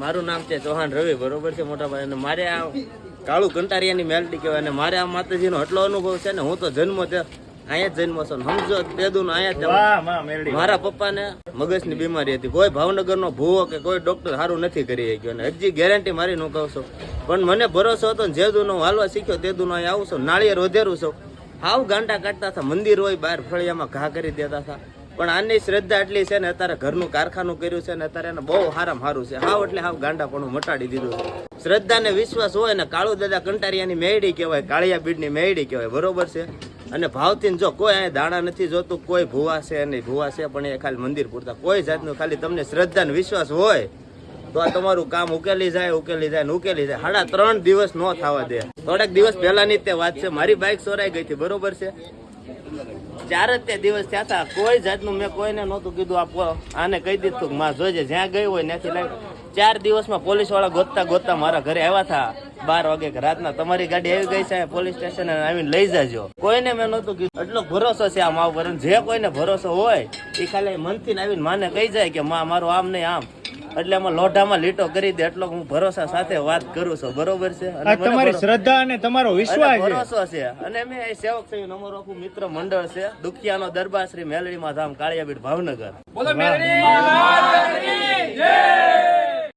મારું નામ છે ચૌહાણ રવિ બરોબર છે મોટા ભાઈ? અને મારે આ કાળું કંટારિયાની મેલડી કહેવાય. અને મારે આ માતાજીનો એટલો અનુભવ છે ને હું તો જન્મ છે અહીંયા જ જન્મ છું. સમજો તેદું અહીંયા મારા પપ્પાને મગજની બીમારી હતી. કોઈ ભાવનગરનો ભૂવો કે કોઈ ડોક્ટર સારું નથી કરી શક્યો. અને હજી ગેરંટી મારી નું કહું છું. પણ મને ભરોસો હતો ને જેદુનો હું હાલવા શીખ્યો તેદુનો અહીં આવું છું. નાળિયેર વધેરું છું. હાવ ગાંડા કાઢતા હતા. મંદિર હોય બહાર ફળિયામાં ઘા કરી દેતા હતા. પણ આની શ્રદ્ધા એટલી છે ને અત્યારે ઘરનું કારખાનું કર્યું છે ને અત્યારે એને બહુ હારામ સારું છે. હાવ એટલે હાવ ગાંડાપણું મટાડી દીધું છે. શ્રદ્ધા ને વિશ્વાસ હોય ને કાળુ દાદા કંટારિયાની મેળી કહેવાય, કાળિયા બીડની મેળી કહેવાય, બરોબર છે? અને ભાવથી જો કોઈ અહીંયા દાણા નથી જોતું, કોઈ ભૂવા છે નહીં, ભૂવા છે પણ એ ખાલી મંદિર પૂરતા. કોઈ જાતનું ખાલી તમને શ્રદ્ધા ને વિશ્વાસ હોય, તો આ તમારું કામ ઉકેલી જાય ઉકેલી જાય ને ઉકેલી જાય. સાડા ત્રણ દિવસ નો થવા દે. થોડાક દિવસ પહેલાની તે વાત છે. મારી બાઇક ચોરાઈ ગઈ હતી, બરોબર છે? ચાર જ તે દિવસ થયા હતા કોઈ જાતનું મેં કોઈને નહોતું કીધું, આપો આને કહી દીધું માં જોજે જ્યાં ગઈ હોય ત્યાંથી લઈ ચાર દિવસમાં પોલીસવાળા ગોતતા ગોતતા મારા ઘરે આવ્યા હતા બાર વાગે કે રાતના. તમારી ગાડી આવી ગઈ છે પોલીસ સ્ટેશન આવીને લઈ જાજો. કોઈને મેં નહોતું કીધું. એટલો ભરોસો છે આ મા ઉપર જે કોઈને ભરોસો હોય એ ખાલી મનથી આવીને માને કહી જાય કે માં, મારું આમ નહીં, આમ. એટલે એમાં લોઢામાં લીટો કરી દે એટલો હું ભરોસા સાથે વાત કરું છું. બરોબર છે? અને તમારી શ્રદ્ધા અને તમારો વિશ્વાસ ભરોસો છે. અને મેં એ સેવક સંઘ અમારો આખું મિત્ર મંડળ છે દુખિયાનો દરબાર શ્રી મેલડીમાં ધામ કાળિયાબીડ ભાવનગર. બોલો મેલડી!